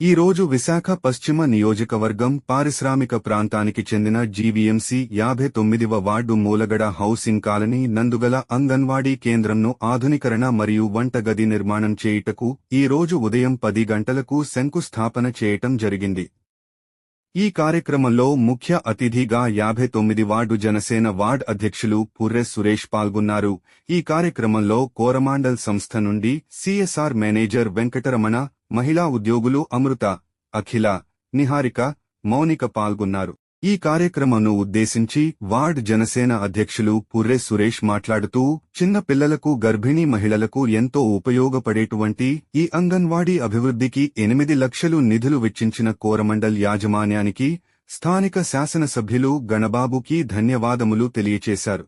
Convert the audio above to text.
ఈ రోజు విశాఖ పశ్చిమ నియోజకవర్గం పారిశ్రామిక ప్రాంతానికి చెందిన జీవీఎంసీ యాభై తొమ్మిదివ వార్డు మూలగడ హౌసింగ్ కాలనీ నందుగల అంగన్వాడీ కేంద్రంను ఆధునీకరణ మరియు వంటగది నిర్మాణం చేయుటకు ఈ రోజు ఉదయం పది గంటలకు శంకుస్థాపన చేయటం జరిగింది. ఈ కార్యక్రమంలో ముఖ్య అతిథిగా యాభై తొమ్మిది వార్డు జనసేన వార్డ్ అధ్యక్షులు పుర్రె సురేష్ పాల్గొన్నారు. ఈ కార్యక్రమంలో కోరమాండల్ సంస్థ నుండి సిఎస్ఆర్ మేనేజర్ వెంకటరమణ మహిళా ఉద్యోగులు అమృత అఖిల నిహారిక మౌనిక పాల్గొన్నారు. ఈ కార్యక్రమంను ఉద్దేశించి వార్డ్ జనసేన అధ్యక్షులు పుర్రె సురేష్ మాట్లాడుతూ చిన్న పిల్లలకు గర్భిణీ మహిళలకు ఎంతో ఉపయోగపడేటువంటి ఈ అంగన్వాడీ అభివృద్ధికి ఎనిమిది లక్షలు నిధులు వెచ్చించిన కోరమండల్ యాజమాన్యానికి స్థానిక శాసనసభ్యులు గణబాబుకి ధన్యవాదములు తెలియచేశారు.